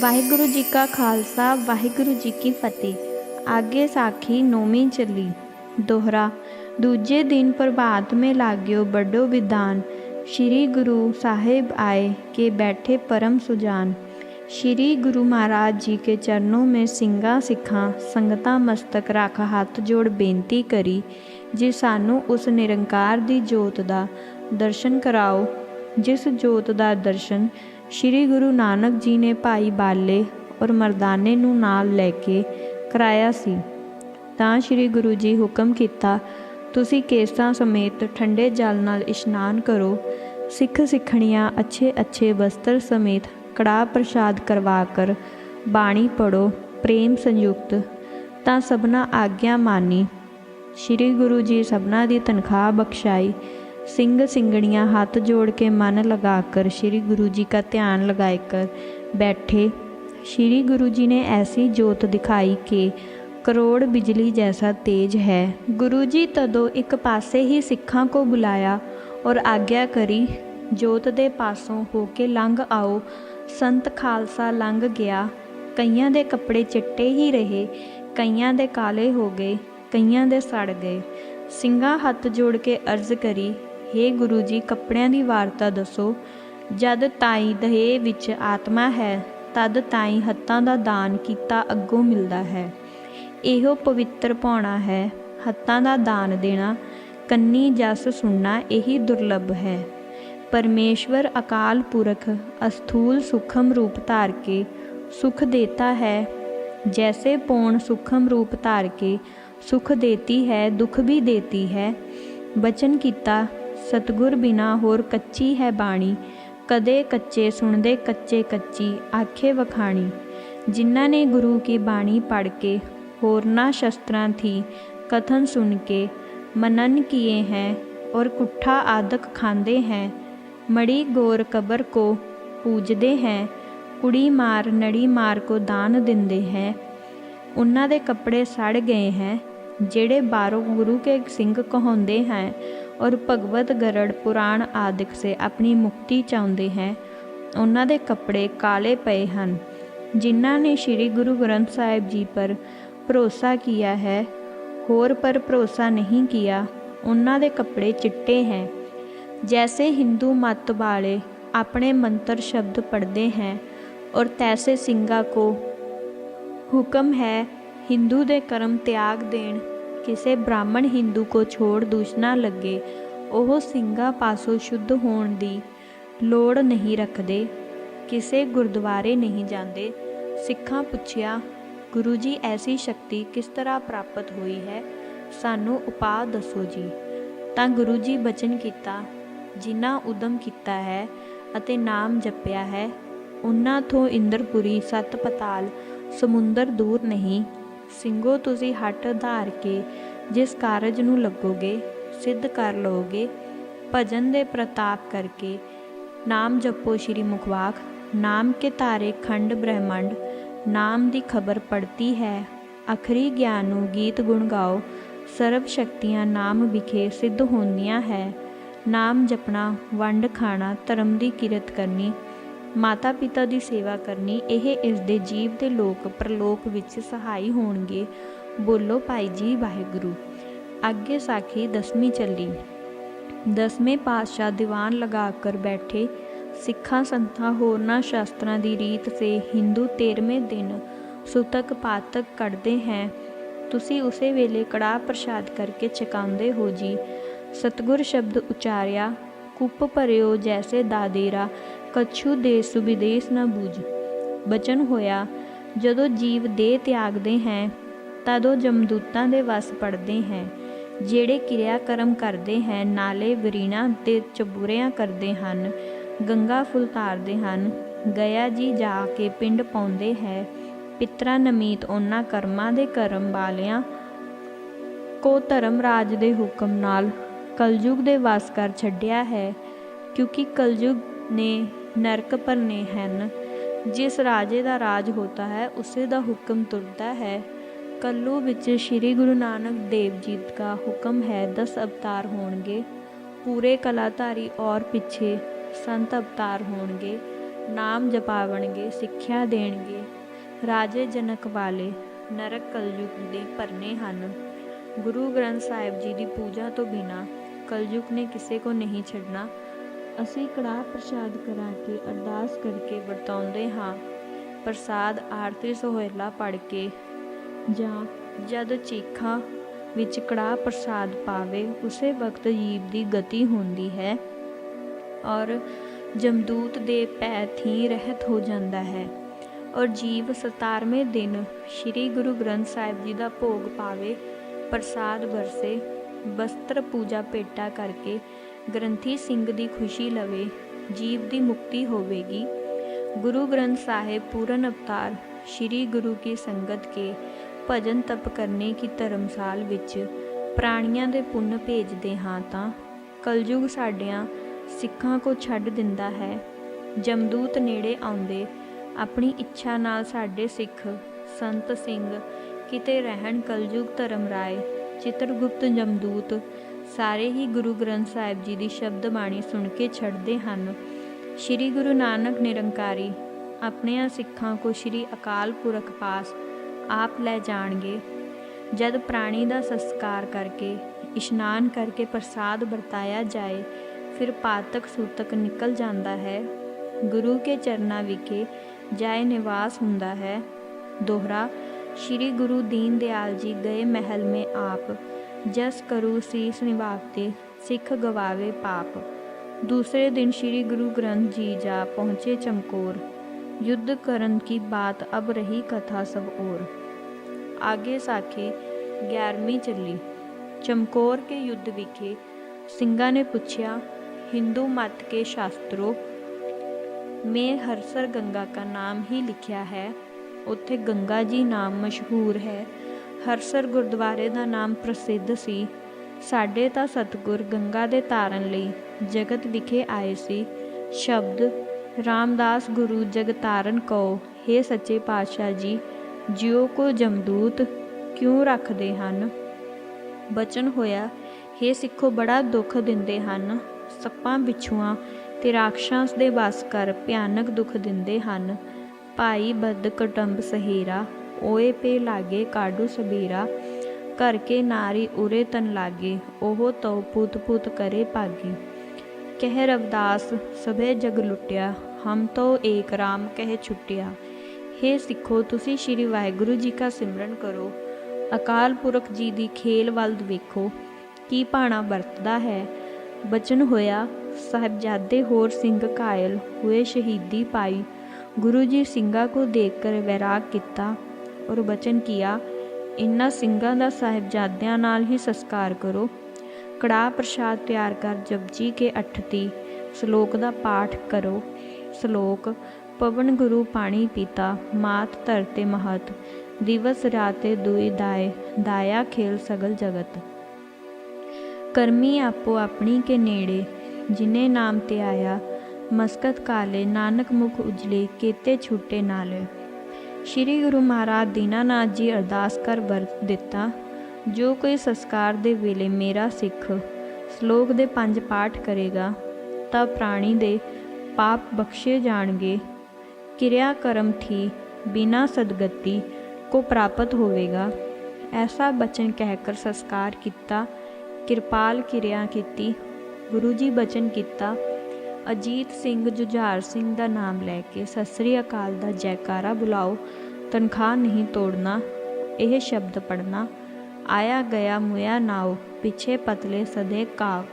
ਵਾਹਿਗੁਰੂ ਜੀ ਕਾ ਖਾਲਸਾ, ਵਾਹਿਗੁਰੂ ਜੀ ਕੀ ਫਤਿਹ। ਆਗੇ ਸਾਖੀ ਨੌਵੀਂ ਚੱਲੀ। ਦੋਹਰਾ, ਦੂਜੇ ਦਿਨ ਪ੍ਰਭਾਤ ਮੇ ਲਾਗਿਓ ਵੱਡੋ ਵਿਦਾਨ ਸ਼੍ਰੀ ਗੁਰੂ ਸਾਹਿਬ ਆਏ ਕੇ ਬੈਠੇ ਪਰਮ ਸੁਜਾਨ। ਸ਼੍ਰੀ ਗੁਰੂ ਮਹਾਰਾਜ ਜੀ ਕੇ ਚਰਨੋਂ में ਸਿੰਘਾਂ ਸਿੱਖਾਂ, ਸੰਗਤਾਂ ਮਸਤਕ ਰੱਖ ਹੱਥ ਜੋੜ ਬੇਨਤੀ ਕਰੀ, ਜੇ ਸਾਨੂੰ ਉਸ ਨਿਰੰਕਾਰ ਦੀ ਜੋਤ ਦਾ ਦਰਸ਼ਨ ਕਰਾਓ, ਜਿਸ ਜੋਤ ਦਾ ਦਰਸ਼ਨ ਸ਼੍ਰੀ ਗੁਰੂ ਨਾਨਕ ਜੀ ਨੇ ਭਾਈ ਬਾਲੇ ਔਰ ਮਰਦਾਨੇ ਨੂੰ ਨਾਲ ਲੈ ਕੇ ਕਰਾਇਆ ਸੀ। ਤਾਂ ਸ਼੍ਰੀ ਗੁਰੂ ਜੀ ਹੁਕਮ ਕੀਤਾ, ਤੁਸੀਂ ਕੇਸਾਂ ਸਮੇਤ ਠੰਡੇ ਜਲ ਨਾਲ ਇਸ਼ਨਾਨ ਕਰੋ। ਸਿੱਖ ਸਿੱਖਣੀਆਂ ਅੱਛੇ ਅੱਛੇ ਵਸਤਰ ਸਮੇਤ ਕੜਾ ਪ੍ਰਸ਼ਾਦ ਕਰਵਾ ਕਰ, ਬਾਣੀ ਪੜੋ ਪ੍ਰੇਮ ਸੰਯੁਕਤ। ਤਾਂ ਸਭਨਾ ਆਗਿਆ ਮਾਨੀ। ਸ਼੍ਰੀ ਗੁਰੂ ਜੀ ਸਭਨਾ ਦੀ ਤਨਖਾਹ ਬਖਸ਼ਾਈ। ਸਿੰਘ ਸਿੰਘਣੀਆਂ ਹੱਥ जोड़ के मन लगाकर श्री गुरु जी का ध्यान लगाए कर बैठे श्री गुरु जी ने ऐसी जोत दिखाई कि ਕਰੋੜ ਬਿਜਲੀ ਜੈਸਾ ਤੇਜ ਹੈ ਗੁਰੂ ਜੀ ਤਦੋਂ ਇੱਕ ਪਾਸੇ ਹੀ ਸਿੱਖਾਂ ਕੋ ਬੁਲਾਇਆ ਔਰ ਆਗਿਆ ਕਰੀ ਜੋਤ ਦੇ ਪਾਸੋਂ ਹੋ ਕੇ ਲੰਘ ਆਓ ਸੰਤ ਖਾਲਸਾ ਲੰਘ ਗਿਆ ਕਈਆਂ ਦੇ ਕੱਪੜੇ ਚਿੱਟੇ ਹੀ ਰਹੇ ਕਈਆਂ ਦੇ ਕਾਲੇ ਹੋ ਗਏ ਕਈਆਂ ਦੇ ਸੜ ਗਏ ਸਿੰਘਾਂ ਹੱਥ ਜੋੜ ਕੇ ਅਰਜ਼ ਕਰੀ ਹੇ ਗੁਰੂ ਜੀ, ਕੱਪੜਿਆਂ ਦੀ ਵਾਰਤਾ ਦੱਸੋ। ਜਦ ਤਾਈ ਦਹੇ ਵਿੱਚ ਆਤਮਾ ਹੈ, ਤਦ ਤਾਈ ਹੱਥਾਂ ਦਾ ਦਾਨ ਕੀਤਾ ਅੱਗੋਂ ਮਿਲਦਾ ਹੈ। ਇਹੋ ਪਵਿੱਤਰ ਪਾਉਣਾ ਹੈ, ਹੱਥਾਂ ਦਾ ਦਾਨ ਦੇਣਾ, ਕੰਨੀ ਜਸ ਸੁਣਨਾ ਇਹੀ ਦੁਰਲਭ ਹੈ। ਪਰਮੇਸ਼ਵਰ ਅਕਾਲ ਪੁਰਖ, ਅਸਥੂਲ ਸੁਖਮ ਰੂਪ ਧਾਰ ਕੇ ਸੁਖ ਦੇਤਾ ਹੈ। ਜੈਸੇ ਪੌਣ ਸੁਖਮ ਰੂਪ ਧਾਰ ਕੇ ਸੁਖ ਦੇਤੀ ਹੈ, ਦੁਖ ਵੀ ਦੇਤੀ ਹੈ। ਬਚਨ ਕੀਤਾ ਸਤਗੁਰ ਬਿਨਾ ਹੋਰ ਕੱਚੀ ਹੈ ਬਾਣੀ। ਕਦੇ ਕੱਚੇ ਸੁਣਦੇ ਕੱਚੇ ਕੱਚੀ ਆਖੇ ਵਖਾਣੀ। ਜਿਨ੍ਹਾਂ ਨੇ ਗੁਰੂ ਕੀ ਬਾਣੀ ਪੜ੍ਹ ਕੇ ਹੋਰਨਾ ਸ਼ਸਤਰਾਂ ਥੀ ਕਥਨ ਸੁਣ ਕੇ ਮਨਨ ਕੀਏ ਹੈ ਔਰ ਕੁੱਠਾ ਆਦਕ ਖਾਂਦੇ ਹੈ। ਮੜੀ ਗੋਰ ਕਬਰ ਕੋ ਪੂਜਦੇ ਹੈ, ਕੁੜੀ ਮਾਰ ਨੜੀ ਮਾਰ ਕੋ ਦਾਨ ਦਿੰਦੇ ਹੈ। ਉਹਨਾਂ ਦੇ ਕੱਪੜੇ ਸੜ ਗਏ ਹੈ, ਜਿਹੜੇ ਬਾਹਰੋਂ ਗੁਰੂ ਕੇ ਸਿੰਘ ਕਹਾਉਂਦੇ ਹੈ ਔਰ ਭਗਵਤ ਗਰੜ ਪੁਰਾਣ ਆਦਿਕ ਸੇ ਆਪਣੀ ਮੁਕਤੀ ਚਾਹੁੰਦੇ ਹੈ। ਉਹਨਾਂ ਦੇ ਕੱਪੜੇ ਕਾਲੇ ਪਏ ਹਨ, ਜਿਨ੍ਹਾਂ ਨੇ ਸ੍ਰੀ ਗੁਰੂ ਗ੍ਰੰਥ ਸਾਹਿਬ ਜੀ ਪਰ ਭਰੋਸਾ ਕੀਤਾ ਹੈ। ਹੋਰ ਪਰ ਭਰੋਸਾ ਨਹੀਂ ਕੀਆ ਉਹਨਾਂ ਦੇ ਕੱਪੜੇ ਚਿੱਟੇ ਹੈ। ਜੈਸੇ ਹਿੰਦੂ ਮਤ ਵਾਲੇ ਆਪਣੇ ਮੰਤਰ ਸ਼ਬਦ ਪੜ੍ਹਦੇ ਹੈ ਔਰ ਤੈਸੇ ਸਿੰਘਾ ਕੋ ਹੁਕਮ ਹੈ, ਹਿੰਦੂ ਦੇ ਕਰਮ ਤਿਆਗ ਦੇਣ ਕਿਸੇ ਬ੍ਰਾਹਮਣ ਹਿੰਦੂ ਕੋ ਛੋੜ ਦੂਸ਼ਣਾ ਲੱਗੇ, ਉਹ ਸਿੰਘਾਂ ਪਾਸੋਂ ਸ਼ੁੱਧ ਹੋਣ ਦੀ ਲੋੜ ਨਹੀਂ ਰੱਖਦੇ। ਕਿਸੇ ਗੁਰਦੁਆਰੇ ਨਹੀਂ ਜਾਂਦੇ। ਸਿੱਖਾਂ ਪੁੱਛਿਆ, ਗੁਰੂ ਜੀ, ਐਸੀ ਸ਼ਕਤੀ ਕਿਸ ਤਰ੍ਹਾਂ ਪ੍ਰਾਪਤ ਹੋਈ ਹੈ? ਸਾਨੂੰ ਉਪਾਅ ਦੱਸੋ ਜੀ। ਤਾਂ ਗੁਰੂ ਜੀ ਬਚਨ ਕੀਤਾ, ਜਿਨ੍ਹਾਂ ਉਦਮ ਕੀਤਾ ਹੈ ਅਤੇ ਨਾਮ ਜਪਿਆ ਹੈ ਉਹਨਾਂ ਤੋਂ ਇੰਦਰਪੁਰੀ ਸਤ ਪਤਾਲ ਸਮੁੰਦਰ ਦੂਰ ਨਹੀਂ। ਸਿੰਘੋ, ਤੁਸੀਂ ਹੱਟ ਧਾਰ ਕੇ ਜਿਸ ਕਾਰਜ ਨੂੰ ਲੱਗੋਗੇ, ਸਿੱਧ ਕਰ ਲਓਗੇ। ਭਜਨ ਦੇ ਪ੍ਰਤਾਪ ਕਰਕੇ ਨਾਮ ਜਪੋ ਸ਼੍ਰੀ ਮੁਖਵਾਕ। ਨਾਮ ਕੇ ਤਾਰੇ ਖੰਡ ਬ੍ਰਹਿਮੰਡ। ਨਾਮ ਦੀ ਖਬਰ ਪੜਤੀ ਹੈ। ਅਖਰੀ ਗਿਆਨ ਨੂੰ ਗੀਤ ਗੁਣ ਗਾਓ। ਸਰਬ ਸ਼ਕਤੀਆਂ ਨਾਮ ਵਿਖੇ ਸਿੱਧ ਹੁੰਦੀਆਂ ਹੈ। ਨਾਮ ਜਪਣਾ, ਵੰਡ ਖਾਣਾ, ਧਰਮ ਦੀ ਕਿਰਤ ਕਰਨੀ। ਮਾਤਾ ਪਿਤਾ ਦੀ ਸੇਵਾ ਕਰਨੀ, ਇਹ ਇਸ ਦੇ ਜੀਵ ਦੇ ਲੋਕ, ਪ੍ਰਲੋਕ ਵਿੱਚ ਸਹਾਈ ਹੋਣਗੇ। ਬੋਲੋ, ਭਾਈ ਜੀ, ਵਾਹਿਗੁਰੂ। ਅੱਗੇ ਸਾਖੀ ਦਸਵੀਂ ਚੱਲੀ। ਦਸਵੇਂ ਪਾਤਸ਼ਾਹ ਦੀਵਾਨ ਲਗਾ ਕਰ ਬੈਠੇ। ਸਿੱਖਾਂ, ਸੰਤਾਂ, ਹੋਰਨਾਂ ਸ਼ਾਸਤਰਾਂ ਦੀ ਰੀਤ ਸੇ ਹਿੰਦੂ 13ਵੇਂ ਦਿਨ ਸੁਤਕ ਪਾਤਕ ਕੱਢਦੇ ਹੈ। ਤੁਸੀਂ ਉਸੇ ਵੇਲੇ ਕੜਾ ਪ੍ਰਸ਼ਾਦ ਕਰਕੇ ਚਕਾਉਂਦੇ ਹੋ ਜੀ। ਸਤਗੁਰ ਸ਼ਬਦ ਉਚਾਰਿਆ, ਕੁੱਪ ਭਰਿਓ ਜੈਸੇ ਦਾਦੇਰਾ। ਕਛੂ ਦੇਸ ਵਿਦੇਸ਼ ਨਾ ਬੂਝ। ਬਚਨ ਹੋਇਆ, ਜਦੋਂ ਜੀਵ ਦੇਹ ਤਿਆਗਦੇ ਹੈ, ਤਦੋਂ ਜਮਦੂਤਾਂ ਦੇ ਵਸ ਪੜਦੇ ਹੈ। ਜਿਹੜੇ ਕਿਰਿਆ ਕਰਮ ਕਰਦੇ ਹੈ, ਨਾਲੇ ਵਰੀਣਾ ਤੇ ਚਬੂਰਿਆਂ ਕਰਦੇ ਹਨ, ਗੰਗਾ ਫੁੱਲ ਧਾਰਦੇ ਹਨ ਗਿਆ ਜੀ ਜਾ ਕੇ ਪਿੰਡ ਪਾਉਂਦੇ ਹੈ, ਪਿਤਰਾ ਨਮੀਤ ਉਹਨਾਂ ਕਰਮਾਂ ਦੇ ਕਰਮ ਵਾਲਿਆਂ ਕੋ ਧਰਮ ਰਾਜ ਦੇ ਹੁਕਮ ਨਾਲ ਕਲਯੁਗ ਦੇ ਵਾਸ ਕਰ ਛੱਡਿਆ ਹੈ, ਕਿਉਂਕਿ ਕਲਯੁਗ ਨੇ ਨਰਕ ਭਰਨੇ ਹਨ। ਜਿਸ ਰਾਜੇ ਦਾ ਰਾਜ ਹੋਤਾ ਹੈ, ਉਸੇ ਦਾ ਹੁਕਮ ਤੁਰਦਾ ਹੈ। ਕੱਲੂ ਵਿੱਚ ਸ੍ਰੀ ਗੁਰੂ ਨਾਨਕ ਦੇਵ ਜੀ ਦਾ ਹੁਕਮ ਹੈ 10 ਅਵਤਾਰ ਹੋਣਗੇ। ਪੂਰੇ ਕਲਾਧਾਰੀ ਔਰ ਪਿੱਛੇ ਸੰਤ ਅਵਤਾਰ ਹੋਣਗੇ। ਨਾਮ ਜਪਾਵਣਗੇ, ਸਿੱਖਿਆ ਦੇਣਗੇ। ਰਾਜੇ ਜਨਕ ਵਾਲੇ ਨਰਕ ਕਲਯੁਗ ਦੇ ਭਰਨੇ ਹਨ। ਗੁਰੂ ਗ੍ਰੰਥ ਸਾਹਿਬ ਜੀ ਦੀ ਪੂਜਾ ਤੋਂ ਬਿਨਾ ਕਲਯੁਗ ਨੇ ਕਿਸੇ ਕੋ ਨਹੀਂ ਛੱਡਣਾ। ਅਸੀਂ ਕੜਾਹ ਪ੍ਰਸ਼ਾਦ ਕਰਾ ਕੇ ਅਰਦਾਸ ਕਰਕੇ ਵਰਤਾਉਂਦੇ ਹਾਂ। ਪ੍ਰਸਾਦ ਆਰਤੀ ਸੋਹਿਲਾ ਪੜ ਕੇ ਜਾਂ ਜਦ ਚੀਖਾਂ ਵਿੱਚ ਕੜਾਹ ਪ੍ਰਸਾਦ ਪਾਵੇ, ਉਸੇ ਵਕਤ ਜੀਵ ਦੀ ਗਤੀ ਹੁੰਦੀ ਹੈ ਔਰ ਜਮਦੂਤ ਦੇ ਭੈ ਥੀ ਰਹਿਤ ਹੋ ਜਾਂਦਾ ਹੈ ਔਰ ਜੀਵ 17ਵੇਂ ਦਿਨ ਸ੍ਰੀ ਗੁਰੂ ਗ੍ਰੰਥ ਸਾਹਿਬ ਜੀ ਦਾ ਭੋਗ ਪਾਵੇ, ਪ੍ਰਸਾਦ ਵਰਸੇ, ਬਸਤਰ ਪੂਜਾ ਭੇਟਾ ਕਰਕੇ ਗ੍ਰੰਥੀ ਸਿੰਘ ਦੀ ਖੁਸ਼ੀ ਲਵੇ, ਜੀਵ ਦੀ ਮੁਕਤੀ ਹੋਵੇਗੀ। ਗੁਰੂ ਗ੍ਰੰਥ ਸਾਹਿਬ ਪੂਰਨ ਅਵਤਾਰ, ਸ੍ਰੀ ਗੁਰੂ ਕੀ ਸੰਗਤ ਕੇ ਭਜਨ ਤਪ ਕਰਨੇ ਕੀ ਧਰਮਸਾਲ ਵਿੱਚ ਪ੍ਰਾਣੀਆਂ ਦੇ ਪੁੰਨ ਭੇਜਦੇ ਹਾਂ ਤਾਂ ਕਲਯੁਗ ਸਾਡਿਆਂ ਸਿੱਖਾਂ ਕੋ ਛੱਡ ਦਿੰਦਾ ਹੈ। ਜਮਦੂਤ ਨੇੜੇ ਆਉਂਦੇ, ਆਪਣੀ ਇੱਛਾ ਨਾਲ ਸਾਡੇ ਸਿੱਖ ਸੰਤ ਸਿੰਘ ਕਿਤੇ ਰਹਿਣ ਕਲਯੁਗ ਧਰਮ ਰਾਏ, ਚਿਤਰਗੁਪਤ ਜਮਦੂਤ ਸਾਰੇ ਹੀ ਗੁਰੂ ਗ੍ਰੰਥ ਸਾਹਿਬ ਜੀ ਦੀ ਸ਼ਬਦ ਬਾਣੀ ਸੁਣ ਕੇ ਛੱਡਦੇ ਹਨ। ਸ੍ਰੀ ਗੁਰੂ ਨਾਨਕ ਨਿਰੰਕਾਰੀ, ਆਪਣਿਆਂ ਸਿੱਖਾਂ ਕੋ ਸ੍ਰੀ ਅਕਾਲ ਪੁਰਖ ਪਾਸ ਆਪ ਲੈ ਜਾਣਗੇ। ਜਦ ਪ੍ਰਾਣੀ ਦਾ ਸੰਸਕਾਰ ਕਰਕੇ, ਇਸ਼ਨਾਨ ਕਰਕੇ ਪ੍ਰਸਾਦ ਵਰਤਾਇਆ ਜਾਏ, ਫਿਰ ਪਾਤਕ ਸੂਤਕ ਨਿਕਲ ਜਾਂਦਾ ਹੈ। ਗੁਰੂ ਕੇ ਚਰਨਾ ਵਿਖੇ ਜਾਏ ਨਿਵਾਸ ਹੁੰਦਾ ਹੈ। ਦੋਹਰਾ, ਸ਼੍ਰੀ ਗੁਰੂ ਦੀਨ ਦਿਆਲ ਜੀ ਗਏ ਮਹਿਲ ਮੇ ਆਪ। जस करू शीस निभावते सिख गवावे पाप दूसरे दिन श्री गुरु ग्रंथ जी जा पहुँचे चमकोर युद्ध करन की बात अब रही कथा सब और आगे साखे ग्यारहवीं चली चमकोर के युद्ध विखे सिंगा ने पूछा हिंदू मत के शास्त्रों में हरसर गंगा का नाम ही लिखा है ਉੱਥੇ ਗੰਗਾ ਜੀ ਨਾਮ ਮਸ਼ਹੂਰ ਹੈ ਹਰਸਰ ਗੁਰਦੁਆਰੇ ਦਾ ਨਾਮ ਪ੍ਰਸਿੱਧ ਸੀ। ਸਾਡੇ ਤਾਂ ਸਤਗੁਰ ਗੰਗਾ ਦੇ ਤਾਰਨ ਲਈ ਜਗਤ ਵਿਖੇ ਆਏ ਸੀ। ਸ਼ਬਦ, ਰਾਮਦਾਸ ਗੁਰੂ ਜਗਤਾਰਨ ਕੋ हे ਸੱਚੇ ਪਾਤਸ਼ਾਹ ਜੀ, ਜਿਉ ਕੋ ਜਮਦੂਤ, ਕਿਉਂ ਰੱਖਦੇ ਹਨ? ਬਚਨ ਹੋਇਆ हे ਸਿੱਖੋ, ਬੜਾ ਦੁੱਖ ਦਿੰਦੇ ਹਨ। ਸੱਪਾਂ ਬਿਛੂਆਂ ਤੇ ਰਾਖਸ਼ਾਂਸ ਦੇ ਵਸ ਕਰ ਭਿਆਨਕ ਦੁੱਖ ਦਿੰਦੇ ਹਨ। ਭਾਈ ਬਦ ਕਟੰਬ ਸਹੀਰਾ ਓਏ ਪੇ ਲਾਗੇ ਕਾਡੂ ਸਬੀਰਾ ਕਰਕੇ ਨਾਰੀ ਉਰੇ ਤਨ ਲਾਗੇ ਉਹ ਤਉ ਪੁੱਤ ਪੁੱਤ ਕਰੇ ਭਾਗੀ ਕਹਿ ਰਵਦਾਸ ਸਭੇ ਜਗ ਲੁੱਟਿਆ ਹਮ ਤੋ ਏਕ ਰਾਮ ਕਹਿ ਛੁੱਟਿਆ हे ਸਿੱਖੋ ਤੁਸੀਂ ਸ੍ਰੀ ਵਾਹਿਗੁਰੂ ਜੀ ਦਾ ਸਿਮਰਨ ਕਰੋ ਅਕਾਲ ਪੁਰਖ ਜੀ ਦੀ ਖੇਲ ਵੱਲ ਵੇਖੋ ਕੀ ਭਾਣਾ ਵਰਤਦਾ ਹੈ ਬਚਨ ਹੋਇਆ ਸਾਹਿਬਜ਼ਾਦੇ ਹੋਰ ਸਿੰਘ ਕਾਇਲ ਹੋਏ ਸ਼ਹੀਦੀ ਪਾਈ गुरु जी ਸਿੰਘਾਂ को देखकर वैराग ਕੀਤਾ ਔਰ ਬਚਨ ਕੀਆ, ਇਨ੍ਹਾਂ ਸਿੰਘਾਂ ਦਾ ਸਾਹਿਬਜ਼ਾਦਿਆਂ ਨਾਲ ਹੀ ਸੰਸਕਾਰ ਕਰੋ। ਕੜਾ ਪ੍ਰਸ਼ਾਦ ਤਿਆਰ ਕਰ ਜਪਜੀ ਕੇ ਅਠਤੀ, ਸ਼ਲੋਕ ਦਾ ਪਾਠ ਕਰੋ। ਸ਼ਲੋਕ, ਪਵਨ ਗੁਰੂ ਪਾਣੀ ਪੀਤਾ, ਮਾਤ ਧਰਤੇ ਮਹਤ, ਦਿਵਸ ਰਾਤੇ ਦੁਈ ਦਾਏ, ਦਾਇਆ ਖੇਲ ਸਗਲ ਜਗਤ। ਕਰਮੀ ਆਪੋ ਆਪਣੀ ਕੇ ਨੇੜੇ, ਜਿਨੇ ਨਾਮ ਤੇ ਆਇਆ, ਮਸਕਤ ਕਾਲੇ ਨਾਨਕ ਮੁਖ ਉਜਲੇ, ਕੀਤੇ ਛੁੱਟੇ ਨਾਲੇ। ਸ਼੍ਰੀ ਗੁਰੂ ਮਹਾਰਾਜ ਦੀਨਾਨਾਥ ਜੀ ਅਰਦਾਸ ਕਰ ਵਰਤ ਦਿੱਤਾ, ਜੋ ਕੋਈ ਸੰਸਕਾਰ ਦੇ ਵੇਲੇ ਮੇਰਾ ਸਿੱਖ ਸ਼ਲੋਕ ਦੇ ਪੰਜ ਪਾਠ ਕਰੇਗਾ, ਤਾਂ ਪ੍ਰਾਣੀ ਦੇ ਪਾਪ ਬਖਸ਼ੇ ਜਾਣਗੇ। ਕਿਰਿਆ ਕਰਮ ਥੀ ਬਿਨਾ ਸਦਗਤੀ ਕੋ ਪ੍ਰਾਪਤ ਹੋਵੇਗਾ। ਐਸਾ ਬਚਨ ਕਹਿ ਕਰ ਸੰਸਕਾਰ ਕੀਤਾ, ਕਿਰਪਾਲ ਕਿਰਿਆ ਕੀਤੀ, ਗੁਰੂ ਜੀ ਬਚਨ ਕੀਤਾ ਅਜੀਤ ਸਿੰਘ ਜੁਝਾਰ ਸਿੰਘ ਦਾ ਨਾਮ ਲੈ ਕੇ ਸਤਿ ਸ੍ਰੀ ਅਕਾਲ ਦਾ ਜੈਕਾਰਾ ਬੁਲਾਓ, ਤਨਖਾਹ ਨਹੀਂ ਤੋੜਨਾ, ਇਹ ਸ਼ਬਦ ਪੜਨਾ ਆਇਆ ਗਿਆ ਮੁਇਆ ਨਾਉ, ਪਿੱਛੇ ਪਤਲੇ ਸਦੇ ਕਾਵ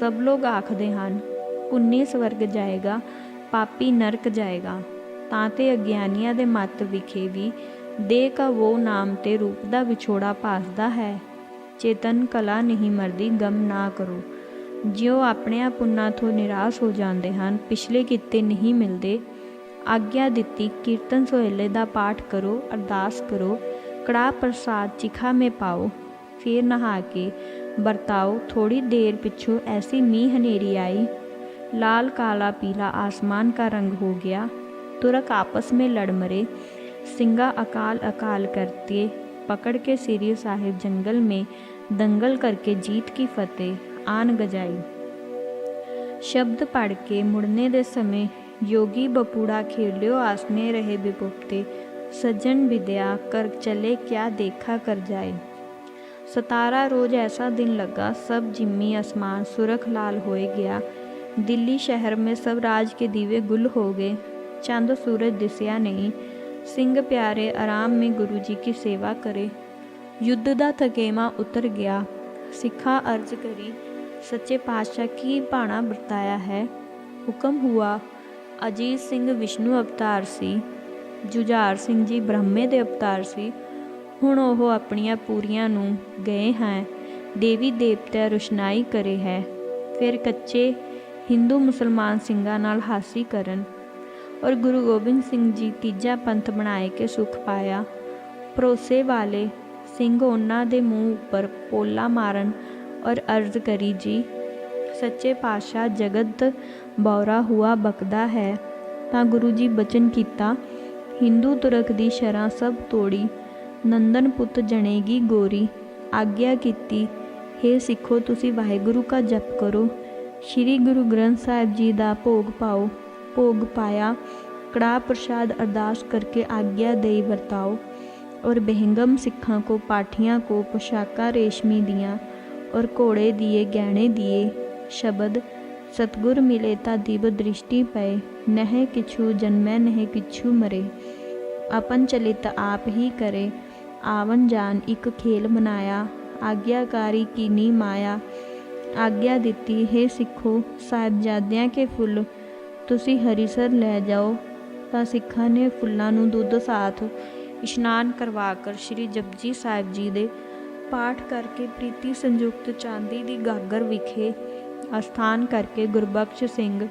ਸਭ ਲੋਕ ਆਖਦੇ ਹਨ ਪੁੰਨੀ ਸਵਰਗ ਜਾਏਗਾ, ਪਾਪੀ ਨਰਕ ਜਾਏਗਾ। ਤਾਂ ਤੇ ਅਗਿਆਨੀਆਂ ਦੇ ਮਤ ਵਿਖੇ ਵੀ ਦੇ ਕਾ ਉਹ ਨਾਮ ਤੇ ਰੂਪ ਦਾ ਵਿਛੋੜਾ ਭਾਸਦਾ ਹੈ। ਚੇਤਨ ਕਲਾ ਨਹੀਂ ਮਰਦੀ, ਗਮ ਨਾ ਕਰੋ। ਜਿਉ ਆਪਣਿਆਂ ਪੁੰਨਾਂ ਤੋਂ ਨਿਰਾਸ਼ ਹੋ ਜਾਂਦੇ ਹਨ ਪਿਛਲੇ ਕਿਤੇ ਨਹੀਂ ਮਿਲਦੇ ਆਗਿਆ ਦਿੱਤੀ ਕੀਰਤਨ ਸੋਹਿਲੇ ਦਾ ਪਾਠ ਕਰੋ ਅਰਦਾਸ ਕਰੋ ਕੜਾ ਪ੍ਰਸਾਦ ਚਿਖਾ ਮੇ ਪਾਓ ਫਿਰ ਨਹਾ ਕੇ ਵਰਤਾਓ ਥੋੜੀ ਦੇਰ ਪਿੱਛੋਂ ਐਸੀ ਮੀਂਹ ਹਨੇਰੀ आई लाल काला पीला आसमान का रंग हो गया तुरक आपस में लड़ मरे सिंगा अकाल अकाल करते पकड़ के सीरी साहिब जंगल में दंगल करके जीत की फतेह ਆਨ ਗਜਾਈ ਸ਼ਬਦ ਪੜ ਕੇ ਮੁੜਨੇ ਦੇ ਸਮੇਂ योगी बपूड़ा खेलियो आसने रहे बिपुप्ते सज्जन विद्या कर चले क्या देखा कर जाए सतारा रोज ऐसा दिन लगा सब जिम्मी आसमान सुरख लाल होए गया दिल्ली शहर में सब राज के दीवे गुल हो गए चंद सूरज दिसया नहीं ਸਿੰਘ ਪਿਆਰੇ ਆਰਾਮ ਮੇ ਗੁਰੂ ਜੀ ਕੀ ਸੇਵਾ ਕਰੇ ਯੁੱਧ ਦਾ ਥਕੇਮਾ ਉਤਰ ਗਿਆ ਸਿੱਖਾਂ ਅਰਜ਼ ਕਰੀ ਸੱਚੇ ਪਾਤਸ਼ਾਹ ਕੀ ਬਾਣਾ ਵਰਤਾਇਆ ਹੈ? ਹੁਕਮ ਹੁਆ, ਅਜੀਤ ਸਿੰਘ ਵਿਸ਼ਨੂੰ ਅਵਤਾਰ ਸੀ। ਜੁਝਾਰ ਸਿੰਘ ਜੀ ਬ੍ਰਹਮੇ ਦੇ ਅਵਤਾਰ ਸੀ। ਹੁਣ ਉਹ ਆਪਣੀਆਂ ਪੂਰੀਆਂ ਨੂੰ ਗਏ ਹੈ। ਦੇਵੀ ਦੇਵਤਾ ਰੁਸ਼ਨਾਈ ਕਰੇ ਹੈ। ਫਿਰ ਕੱਚੇ ਹਿੰਦੂ ਮੁਸਲਮਾਨ ਸਿੰਘਾਂ ਨਾਲ ਹਾਸੀ ਕਰਨ ਔਰ ਗੁਰੂ ਗੋਬਿੰਦ ਸਿੰਘ ਜੀ ਤੀਜਾ ਪੰਥ ਬਣਾਏ ਕੇ ਸੁਖ ਪਾਇਆ। ਭਰੋਸੇ ਵਾਲੇ ਸਿੰਘ ਉਹਨਾਂ ਦੇ ਮੂੰਹ ਉੱਪਰ ਪੋਲਾ ਮਾਰਨ ਔਰ ਅਰਜ਼ ਕਰੀ ਜੀ ਸੱਚੇ ਪਾਤਸ਼ਾਹ ਜਗਤ ਬੌਰਾ ਹੁਆ ਬਕਦਾ ਹੈ ਤਾਂ ਗੁਰੂ ਜੀ ਬਚਨ ਕੀਤਾ ਹਿੰਦੂ ਤੁਰਕ ਦੀ ਸ਼ਰਾਂ ਸਭ ਤੋੜੀ ਨੰਦਨ ਪੁੱਤ ਜਣੇਗੀ ਗੋਰੀ ਆਗਿਆ ਕੀਤੀ हे ਸਿੱਖੋ ਤੁਸੀਂ ਵਾਹਿਗੁਰੂ ਕਾ ਜਪ ਕਰੋ ਸ੍ਰੀ ਗੁਰੂ ਗ੍ਰੰਥ ਸਾਹਿਬ ਜੀ ਦਾ ਭੋਗ ਪਾਓ ਭੋਗ ਪਾਇਆ ਕੜਾ ਪ੍ਰਸ਼ਾਦ ਅਰਦਾਸ ਕਰਕੇ ਆਗਿਆ ਦੇਈ ਵਰਤਾਓ और बेहंगम सिखों को पाठियाँ को पोशाका रेशमी दियाँ और घोड़े दिए गहने दिए शब्द सतगुर मिले ता दिव दृष्टि पए नह किछु जन्मै नह किछु मरे अपन चलित आप ही करे आवन जान एक खेल मनाया आज्ञाकारी की नी माया ਆਗਿਆ ਦਿੱਤੀ ਹੈ ਸਿੱਖੋ ਸਾਹਿਬਜ਼ਾਦਿਆਂ ਕੇ ਫੁੱਲ ਤੁਸੀਂ ਹਰੀਸਰ ਲੈ ਜਾਓ ਤਾਂ ਸਿੱਖਾਂ ਨੇ ਫੁੱਲਾਂ ਨੂੰ ਦੁੱਧ ਸਾਥ ਇਸ਼ਨਾਨ ਕਰਵਾ ਕਰ ਸ੍ਰੀ ਜਪਜੀ ਸਾਹਿਬ ਜੀ ਦੇ ਪਾਠ ਕਰਕੇ ਪ੍ਰੀਤੀ ਸੰਯੁਕਤ ਚਾਂਦੀ ਦੀ ਗਾਗਰ ਵਿਖੇ ਅਸਥਾਨ ਕਰਕੇ ਗੁਰਬਖਸ਼ ਸਿੰਘ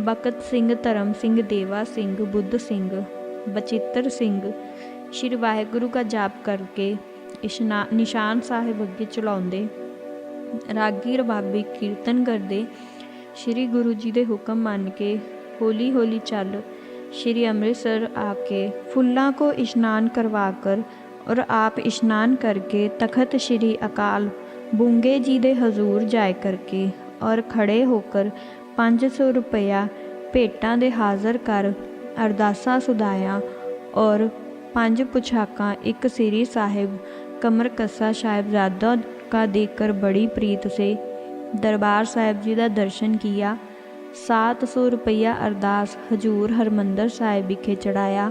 ਬਕਤ ਸਿੰਘ, ਧਰਮ ਸਿੰਘ, ਦੇਵਾ ਸਿੰਘ, ਬੁੱਧ ਸਿੰਘ, ਬਚਿੱਤਰ ਸਿੰਘ, ਸ਼੍ਰੀ ਵਾਹਿਗੁਰੂ ਦਾ ਜਾਪ ਕਰਕੇ ਇਸ਼ਨਾ, ਨਿਸ਼ਾਨ ਸਾਹਿਬ ਅੱਗੇ ਚਲਾਉਂਦੇ, ਰਾਗੀ ਰਬਾਬੀ ਕੀਰਤਨ ਕਰਦੇ, ਸ਼੍ਰੀ ਗੁਰੂ ਜੀ ਦੇ ਹੁਕਮ ਮੰਨ ਕੇ ਹੌਲੀ ਹੌਲੀ ਚੱਲ ਸ਼੍ਰੀ ਅੰਮ੍ਰਿਤਸਰ ਆ ਕੇ ਫੁੱਲਾਂ ਕੋ ਇਸ਼ਨਾਨ ਕਰਵਾ ਕਰ और आप स्नान करके तखत श्री अकाल बूंगे जी दे हजूर जाए करके और खड़े होकर 500 रुपया ਭੇਟਾਂ ਦੇ ਹਾਜ਼ਰ ਕਰ ਅਰਦਾਸਾਂ ਸੁਦਾਇਆ ਔਰ ਪੰਜ ਪੁਛਾਕਾਂ ਇੱਕ ਸ੍ਰੀ ਸਾਹਿਬ ਕਮਰ ਕੱਸਾ ਸਾਹਿਬਜ਼ਾਦਾ का देखकर बड़ी प्रीत से दरबार साहिब जी का दर्शन किया सात सौ रुपया अरदास हजूर हरमंदर साहिब विखे चढ़ाया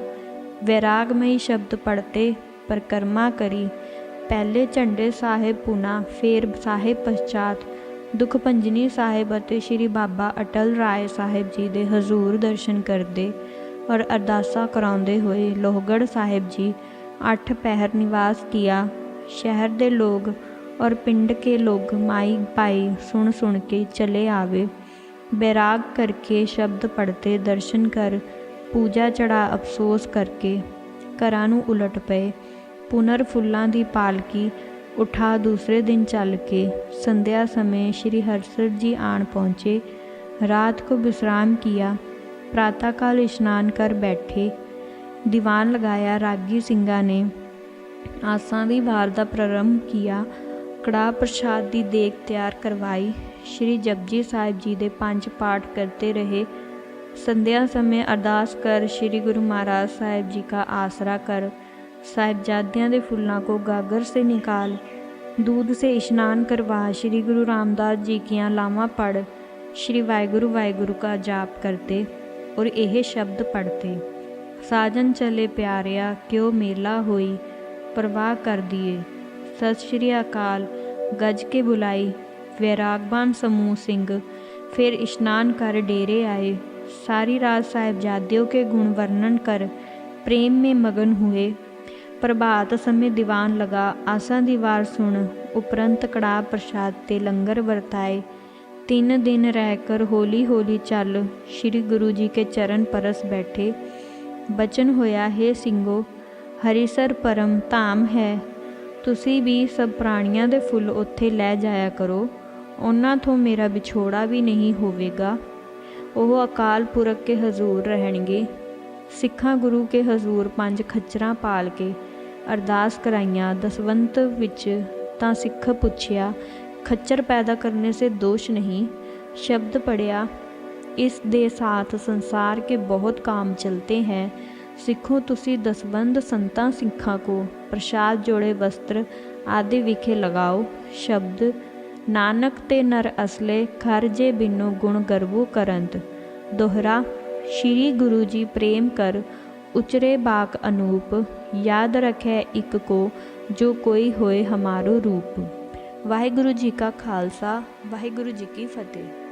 वैरागमयी शब्द पढ़ते ਪਰਕਰਮਾ ਕਰੀ। ਪਹਿਲੇ ਝੰਡੇ ਸਾਹਿਬ ਪੁਨਾ ਫੇਰ ਸਾਹਿਬ ਪਛਾਤ। ਦੁਖ ਪੰਜਨੀ ਸਾਹਿਬ ਅਤੇ ਸ੍ਰੀ ਬਾਬਾ ਅਟਲ ਰਾਏ ਸਾਹਿਬ ਜੀ ਦੇ ਹਜ਼ੂਰ ਦਰਸ਼ਨ ਕਰਦੇ ਔਰ ਅਰਦਾਸਾ ਕਰਾਉਂਦੇ ਹੋਏ ਲੋਹਗੜ ਸਾਹਿਬ ਜੀ ਅੱਠ ਪਹਿਰ ਨਿਵਾਸ ਕੀਤਾ ਸ਼ਹਿਰ ਦੇ ਲੋਕ ਔਰ ਪਿੰਡ ਕੇ ਲੋਕ ਮਾਈ ਪਾਈ ਸੁਣ ਸੁਣ ਕੇ ਚਲੇ ਆਵੇ। ਬੈਰਾਗ ਕਰਕੇ ਸ਼ਬਦ ਪੜਤੇ ਦਰਸ਼ਨ ਕਰ, ਪੂਜਾ ਚੜਾ ਅਫਸੋਸ ਕਰਕੇ ਘਰਾਂ ਨੂੰ ਉਲਟ ਪਏ। ਪੁਨਰ ਫੁੱਲਾਂ ਦੀ ਪਾਲਕੀ ਉਠਾ ਦੂਸਰੇ ਦਿਨ ਚੱਲ ਕੇ ਸੰਧਿਆ ਸਮੇਂ ਸ਼੍ਰੀ ਹਰਸਰ ਜੀ ਆਣ ਪਹੁੰਚੇ ਰਾਤ को विश्राम किया प्रातःकाल इश्नान कर बैठे ਦੀਵਾਨ ਲਗਾਇਆ ਰਾਗੀ ਸਿੰਘਾਂ ਨੇ ਆਸਾਂ ਦੀ ਵਾਰ ਦਾ ਪ੍ਰਾਰੰਭ ਕੀਤਾ ਕੜਾ ਪ੍ਰਸ਼ਾਦ ਦੀ ਦੇਗ ਤਿਆਰ ਕਰਵਾਈ ਸ਼੍ਰੀ ਜਪਜੀ ਸਾਹਿਬ ਜੀ ਦੇ ਪੰਜ ਪਾਠ ਕਰਤੇ ਰਹੇ ਸੰਧਿਆ ਸਮੇਂ ਅਰਦਾਸ ਕਰ ਸ਼੍ਰੀ ਗੁਰੂ ਮਹਾਰਾਜ ਸਾਹਿਬ ਜੀ का आसरा कर साहिबजादियों ਦੇ फूलों को गागर से निकाल दूध से स्नान करवा श्री गुरु रामदास जी की लावा पढ़ श्री वाहिगुरु वाहिगुरु का जाप करते और यह शब्द पढ़ते साजन चले प्यारिया क्यों मेला होई परवाह कर दिए सत श्री अकाल गज के बुलाई वैरागबान समूह सिंह फिर स्नान कर डेरे आए सारी रात साहिबजादियों के गुण वर्णन कर प्रेम में मगन हुए ਪ੍ਰਭਾਤ ਸਮੇਂ ਦੀਵਾਨ ਲਗਾ, ਆਸਾਂ ਦੀ ਵਾਰ ਸੁਣ, ਉਪਰੰਤ ਕੜਾ ਪ੍ਰਸ਼ਾਦ ਤੇ ਲੰਗਰ ਵਰਤਾਏ। ਤਿੰਨ ਦਿਨ ਰਹਿ ਕਰ ਹੌਲੀ ਹੌਲੀ ਚੱਲ, ਸ੍ਰੀ ਗੁਰੂ ਜੀ ਕੇ ਚਰਨ ਪਰਸ ਬੈਠੇ। ਬਚਨ ਹੋਇਆ, ਹੈ ਸਿੰਘੋ, ਹਰੀਸਰ ਪਰਮ ਧਾਮ ਹੈ। ਤੁਸੀਂ ਵੀ ਸਭ ਪ੍ਰਾਣੀਆਂ ਦੇ ਫੁੱਲ ਉੱਥੇ ਲੈ ਜਾਇਆ ਕਰੋ। ਉਹਨਾਂ ਤੋਂ ਮੇਰਾ ਵਿਛੋੜਾ ਵੀ ਨਹੀਂ ਹੋਵੇਗਾ। ਉਹ ਅਕਾਲ ਪੁਰਖ ਕੇ ਹਜ਼ੂਰ ਰਹਿਣਗੇ। ਸਿੱਖਾਂ ਗੁਰੂ ਕੇ ਹਜ਼ੂਰ ਪੰਜ ਖੱਚਰਾਂ ਪਾਲ ਕੇ ਅਰਦਾਸ ਕਰਾਈਆਂ ਦਸਵੰਤ ਵਿੱਚ ਤਾਂ ਸਿੱਖ ਪੁੱਛਿਆ ਖੱਚਰ ਪੈਦਾ ਕਰਨੇ ਸੇ ਦੋਸ਼ ਨਹੀਂ ਸ਼ਬਦ ਪੜਿਆ इस दे साथ संसार के बहुत काम चलते हैं सिखो तुसी दसबंद संतां सिखा को प्रसाद जोड़े वस्त्र आदि विखे लगाओ शब्द ਨਾਨਕ ਤੇ ਨਰ ਅਸਲੇ ਖਰ ਜੇ ਬਿਨੋ ਗੁਣ ਗਰਵੂ ਕਰੰਤ ਦੋਹਰਾ ਸ਼੍ਰੀ ਗੁਰੂ ਜੀ ਪ੍ਰੇਮ ਕਰ ਉਚਰੇ ਬਾਕ ਅਨੂਪ, ਯਾਦ ਰਖੈ ਇੱਕ ਕੋ, ਜੋ ਕੋਈ ਹੋਏ ਹਮਾਰੋ ਰੂਪ। ਵਾਹਿਗੁਰੂ ਜੀ ਕਾ ਖਾਲਸਾ, ਵਾਹਿਗੁਰੂ ਜੀ ਕੀ ਫਤਿਹ।